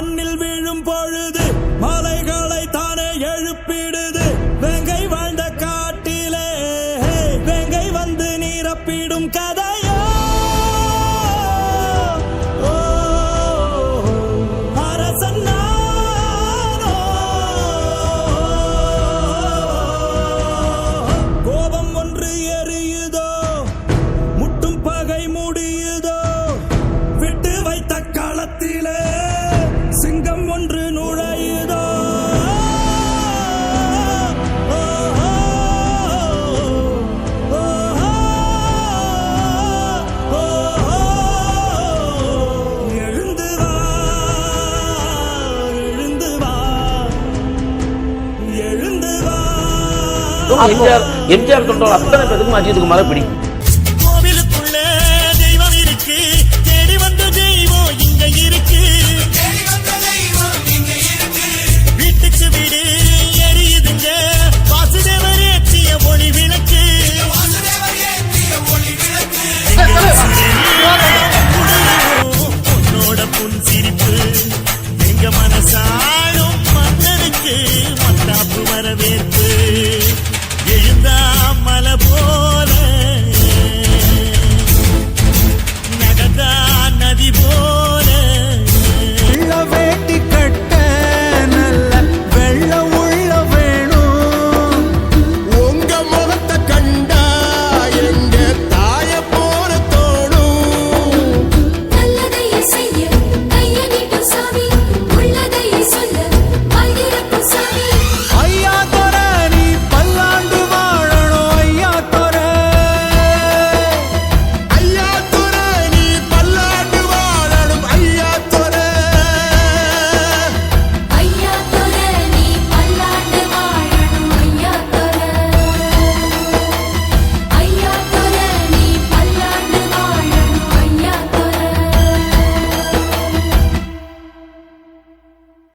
மண்ணில் வீழும் பொழுது மலைகளை தானே எழுப்பிடுது. வெங்கை வாழ்ந்த காட்டிலே வெங்கை வந்து நீரப்பிடும் கதை. எழுந்து எம்ஜிஆர் எம்ஜிஆர் தொண்டர் அத்தனை பேருக்கும் அஜித் குமாரை பிடிக்கும் 我